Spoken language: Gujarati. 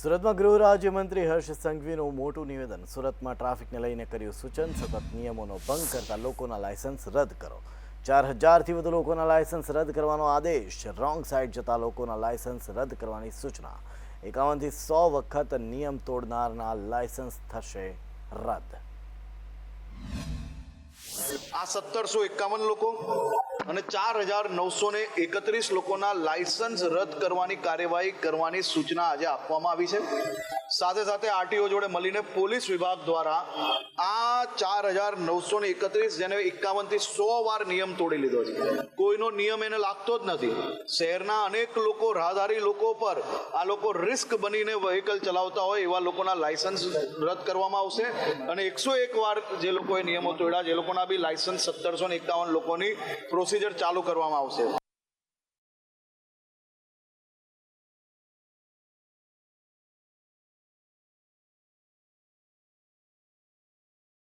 સુરતમાં ગૃહ રાજ્યમંત્રી હર્ષ સંઘવીનું મોટું નિવેદન. સુરતમાં ટ્રાફિકને લઈને કર્યું સૂચન. સતત નિયમોનો ભંગ કરતા લોકોના લાયસન્સ રદ કરો. ચાર હજારથી વધુ લોકોના લાયસન્સ રદ કરવાનો આદેશ. રોંગ સાઈડ જતા લોકોના લાયસન્સ રદ કરવાની સૂચના. એકાવનથી સો વખત નિયમ તોડનારના લાયસન્સ થશે રદ. આ સત્તરસો એકાવન લોકો અને ચાર હજાર નવસો ને એકત્રીસ લોકોના લાયસન્સ રદ કરવાની કાર્યવાહી કરવાની સૂચના આજે આપવામાં આવી છે. સાથે સાથે આરટીઓ જોડે મળીને પોલીસ વિભાગ દ્વારા આ ચાર હજાર નવસો ને એકત્રીસ જેને એકાવનથી સો વાર નિયમ તોડી લીધો છે. કોઈનો નિયમ એને લાગતો જ નથી. શહેરના અનેક લોકો, રાહદારી લોકો પર આ લોકો રિસ્ક બનીને વ્હીકલ ચલાવતા હોય એવા લોકોના લાયસન્સ રદ કરવામાં આવશે. અને એકસો એક વાર જે લોકોએ નિયમો તોડ્યા, જે લોકોના બી લાયસન્સ સત્તરસો ને એકાવન લોકોની પ્રોસિજર ચાલુ કરવામાં આવશે.